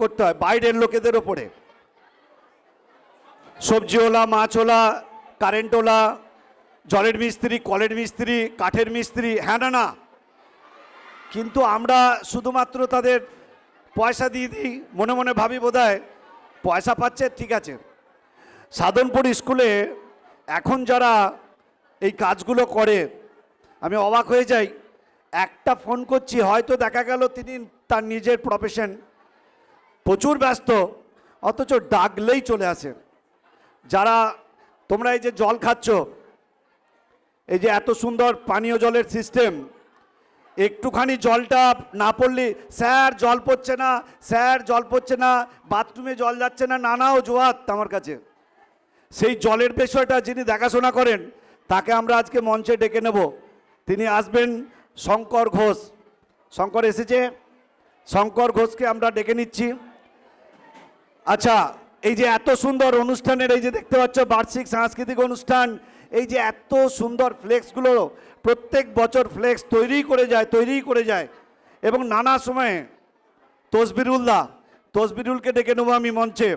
করতে হয় বাইরের লোকেদের ওপরে। সবজিওয়ালা, মাছওয়ালা, কারেন্টওয়ালা, জলের মিস্ত্রি, কলের মিস্ত্রি, কাঠের মিস্ত্রি হ্যাঁ না না। কিন্তু আমরা শুধুমাত্র তাদের পয়সা দিয়ে দিই, মনে মনে ভাবি বোধহয়, পয়সা পাচ্ছে, ঠিক আছে। সাধনপুর স্কুলে এখন যারা এই কাজগুলো করে, আমি অবাক হয়ে যাই, একটা ফোন করছি, হয়তো দেখা গেল তিনি তার নিজের প্রফেশন প্রচুর ব্যস্ত, অথচ ডাকলেই চলে আসে। যারা তোমরা এই যে জল খাচ্ছ, এই যে এত সুন্দর পানীয় জলের সিস্টেম একটুখানি জলটা না পড়লে, স্যার, জল পড়ছে না, স্যার, জল পড়ছে না, বাথরুমে জল যাচ্ছে না নানা অজুহাত আমার কাছে। সেই জলের বিষয়টা যিনি দেখাশোনা করেন, তাকে আমরা আজকে মঞ্চে ডেকে নেব। তিনি আসবেন শঙ্কর ঘোষ। শঙ্কর এসেছে। শঙ্কর ঘোষকে আমরা ডেকে নিচ্ছি। আচ্ছা এই যে এত সুন্দর অনুষ্ঠানের এই যে দেখতে পাচ্ছ বার্ষিক সাংস্কৃতিক অনুষ্ঠান এই যে এত সুন্দর ফ্লেক্সগুলো প্রত্যেক বছর ফ্লেক্স তৈরি করে যায় তৈরি করে যায়। এবং নানা সময়ে তসবিরুল্লাহ তসবিরুলকে ডেকে নেব আমি মঞ্চে।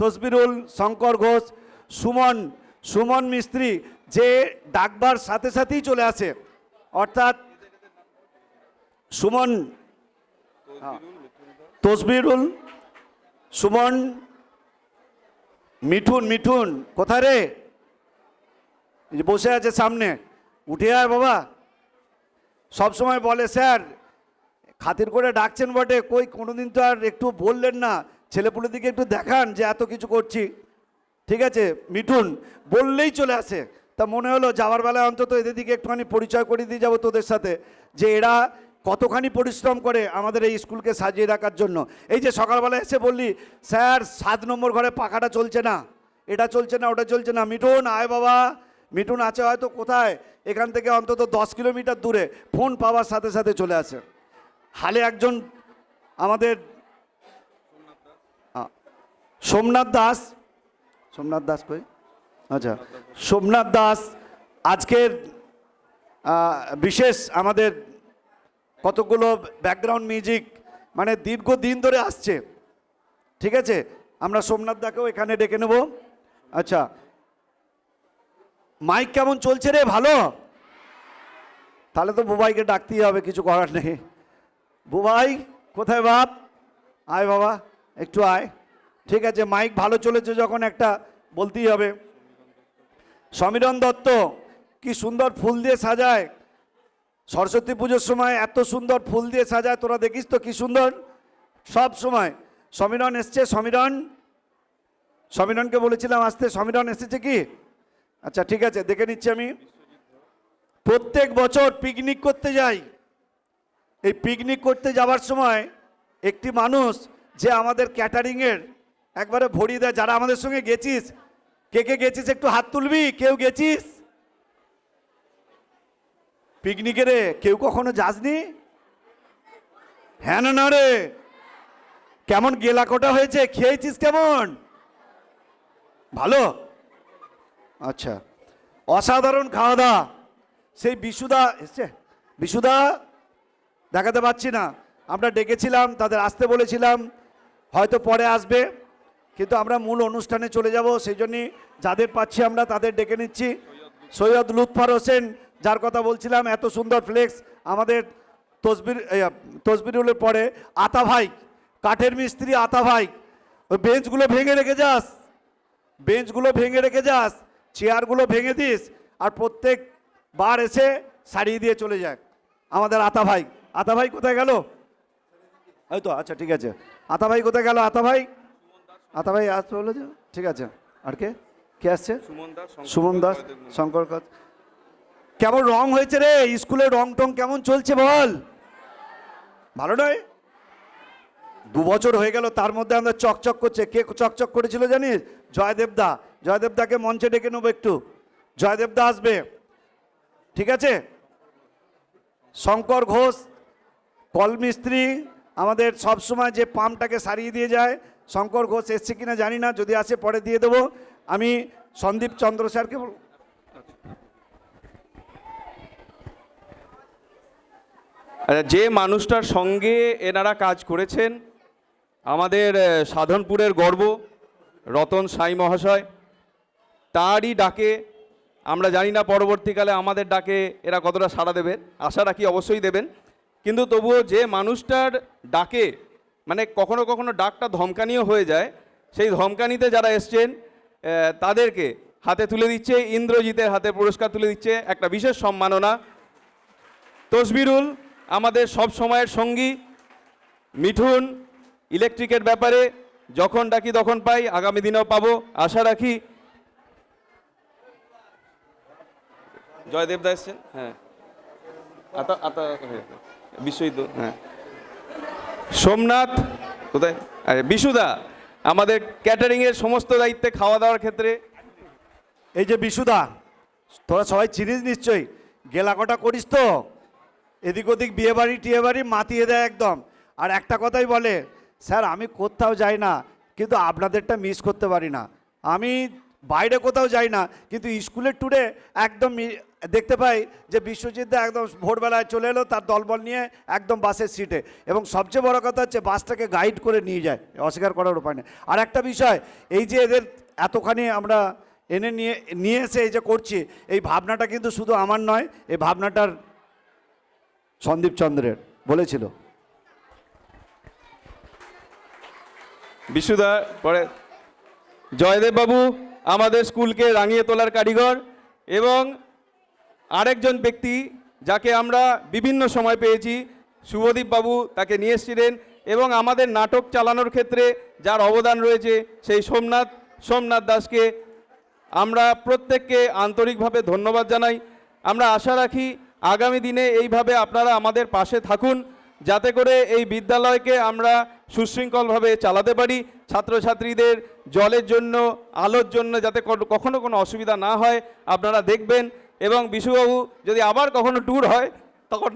তসবিরুল শঙ্কর ঘোষ সুমন সুমন মিস্ত্রি যে ডাকবার সাথে সাথেই চলে আসে। অর্থাৎ সুমন হ্যাঁ, তসবিরুল সুমন, মিঠুন মিঠুন, কোথায় রে? বসে আছে সামনে। উঠে আয় বাবা। সব সময় বলে, স্যার, খাতির করে ডাকছেন বটে। কই, কোনোদিন তো আর একটু বললেন না। ছেলেপুলের দিকে একটু দেখান যে এত কিছু করছি। ঠিক আছে, মিঠুন, বললেই চলে আসে। তা মনে হলো, যাওয়ার বেলায় অন্তত এদের দিকে একটুখানি পরিচয় করে দিয়ে যাব তোদের সাথে। যে এরা কতখানি পরিশ্রম করে আমাদের এই স্কুলকে সাজিয়ে রাখার জন্য। এই যে সকালবেলা এসে বললি, স্যার, সাত নম্বর ঘরে পাখাটা চলছে না। এটা চলছে না, ওটা চলছে না। মিঠুন, আয় বাবা। মিঠুন আছে হয়তো কোথায়? এখান থেকে অন্তত দশ কিলোমিটার দূরে। ফোন পাওয়ার সাথে সাথে চলে আসে। হালে একজন আমাদের সোমনাথ দাস। সোমনাথ দাস কই? আচ্ছা। সোমনাথ দাস, আজকের বিশেষ আমাদের কতগুলো ব্যাকগ্রাউন্ড মিউজিক মানে দীর্ঘদিন ধরে আসছে। ঠিক আছে? আমরা সোমনাথ দাকেও এখানে ডেকে নেব। আচ্ছা। মাইক কেমন চলছে রে? ভালো? তাহলে তো বুবাইকে ডাকতেই হবে, কিছু করার নেই। বুবাই, কোথায় বাপ? আয় বাবা, একটু আয়। ঠিক আছে মাইক ভালো চলেছে যখন একটা, বলতেই হবে। সমীরণ দত্ত, কি সুন্দর ফুল দিয়ে সাজায়। সরস্বতী পুজোর সময় এত সুন্দর ফুল দিয়ে সাজায়, তোরা দেখিস তো কি সুন্দর? সব সময়। সমীরণ এসছে, সমীরণ। সমীরণকে বলেছিলাম আসতে, সমীরণ এসেছে কি? আচ্ছা ঠিক আছে, দেখে নিচ্ছি আমি। প্রত্যেক বছর পিকনিক করতে যাই। এই পিকনিক করতে যাওয়ার সময় একটি মানুষ যে আমাদের ক্যাটারিংয়ের একবারে ভরিয়ে দেয়, যারা আমাদের সঙ্গে গেছিস, কে কে গেছিস একটু হাত তুলবি? কেউ গেছিস? পিকনিকে রে, কেউ কখনো যাসনি? হ্যাঁ না রে। কেমন গেলা কোটা হয়েছে? খেয়েছিস কেমন? ভালো? আচ্ছা। অসাধারণ খাওয়া দাওয়া সেই বিশুদা এসছে বিশুদা, দেখাতে পাচ্ছি না। আমরা ডেকেছিলাম, তাদের আসতে বলেছিলাম। হয়তো পরে আসবে। কিন্তু আমরা মূল অনুষ্ঠানে চলে যাব, সেই জন্যই যাদের পাচ্ছি আমরা তাদের ডেকে নিচ্ছি। সৈয়দ লুৎফার হোসেন যার কথা বলছিলাম এত সুন্দর ফ্লেক্স আমাদের তসবির তসবিরুলের পরে আতা ভাই কাঠের মিস্ত্রি আতা ভাই ওই বেঞ্চগুলো ভেঙে রেখে যাস বেঞ্চগুলো ভেঙে রেখে যাস চেয়ারগুলো ভেঙে দিস আর প্রত্যেক বার এসে সারিয়ে দিয়ে চলে যাক। আমাদের আতা ভাই আতা ভাই কোথায় গেল? এই তো আচ্ছা ঠিক আছে। আতা ভাই কোথায় গেল? আতা ভাই? আতা ভাই আসতে ঠিক আছে। আর কে? কে আসছে? সুমন দাস শঙ্কর সুমন দাস জয়দেব মুন্সি। শঙ্কর কাজ কেমন রং হয়েছে রে? স্কুলে রং টং কেমন চলছে বল? ভালো নয়? দু বছর হয়ে গেল, তার মধ্যে আমরা চকচক করছে। কে চকচক করেছিল জানিস? জয়দেবদা জয়দেবদাকে মঞ্চে ডেকে নেব একটু। জয়দেবদা আসবে। ঠিক আছে? শঙ্কর ঘোষ, কলমিস্ত্রি, আমাদের সব সময় যে পাম্পটাকে সারিয়ে দিয়ে যায়, শঙ্কর ঘোষ এসছে কিনা জানি না, যদি আসে পরে দিয়ে দেবো। আমি সন্দীপ চন্দ্র স্যারকে আচ্ছা যে মানুষটার সঙ্গে এনারা কাজ করেছেন, আমাদের সাধনপুরের গর্ব, রতন সাই মহাশয়, তারই ডাকে, আমরা জানি না পরবর্তীকালে আমাদের ডাকে এরা কতটা সাড়া দেবে, আশা রাখি অবশ্যই দেবেন। কিন্তু তবুও যে মানুষটার ডাকে মানে কখনো কখনো ডাকটা ধমকানিও হয়ে যায়, সেই ধমকানিতে যারা এসছেন তাদেরকে হাতে তুলে দিচ্ছে, ইন্দ্রজিতের হাতে পুরস্কার তুলে দিচ্ছে, একটা বিশেষ সম্মাননা। তসবিরুল আমাদের সব সময়ের সঙ্গী মিঠুন ইলেকট্রিকের ব্যাপারে যখন ডাকি তখন পাই আগামী দিনেও পাবো আশা রাখি। জয়দেব দা এসছেন? হ্যাঁ। হ্যাঁ, বিশ্বজিৎ হ্যাঁ। সোমনাথ কোথায়? আরে বিশুদা আমাদের ক্যাটারিংয়ের সমস্ত দায়িত্বে খাওয়া দাওয়ার ক্ষেত্রে। এই যে বিশুদা তোরা সবাই চিনিস নিশ্চয়ই? গেলা কটা করিস তো? এদিক ওদিক বিয়ে বাড়ি, টিয়ে বাড়ি মাতিয়ে দেয় একদম। আর একটা কথাই বলে, স্যার, আমি কোথাও যাই না, কিন্তু আপনাদেরটা মিস করতে পারি না। আমি বাইরে কোথাও যাই না, কিন্তু স্কুলের ট্যুরে একদম দেখতে পাই যে বিশ্বজিৎ দা একদম ভোরবেলায় চলে এলো তার দলবল নিয়ে একদম বাসের সিটে এবং সবচেয়ে বড় কথা হচ্ছে বাসটাকে গাইড করে নিয়ে যায়, অস্বীকার করার উপায় নেই। আর একটা বিষয়, এই যে এদের এতখানি আমরা এনে নিয়ে নিয়ে এসে এই যে করছি, এই ভাবনাটা কিন্তু শুধু আমার নয়, এই ভাবনাটার সন্দীপ চন্দ্রের, বলেছিল। বিশুদা, পরে জয়দেব বাবু আমাদের স্কুলকে রাঙিয়ে তোলার কারিগর এবং আরেকজন ব্যক্তি যাকে আমরা বিভিন্ন সময় পেয়েছি শুভদীপ বাবু তাকে নিয়ে এসেছিলেন এবং আমাদের নাটক চালানোর ক্ষেত্রে যার অবদান রয়েছে সেই সোমনাথ সোমনাথ দাসকে আমরা প্রত্যেককে আন্তরিকভাবে ধন্যবাদ জানাই। আমরা আশা রাখি আগামী দিনে এইভাবে আপনারা আমাদের পাশে থাকুন, যাতে করে এই বিদ্যালয়কে আমরা সুশৃঙ্খলভাবে চালাতে পারি। ছাত্রছাত্রীদের জলের জন্য, আলোর জন্য যাতে কখনো কোনো অসুবিধা না হয়, আপনারা দেখবেন। এবং বিশুবাবু যদি আবার কখনো ট্যুর হয়, তখন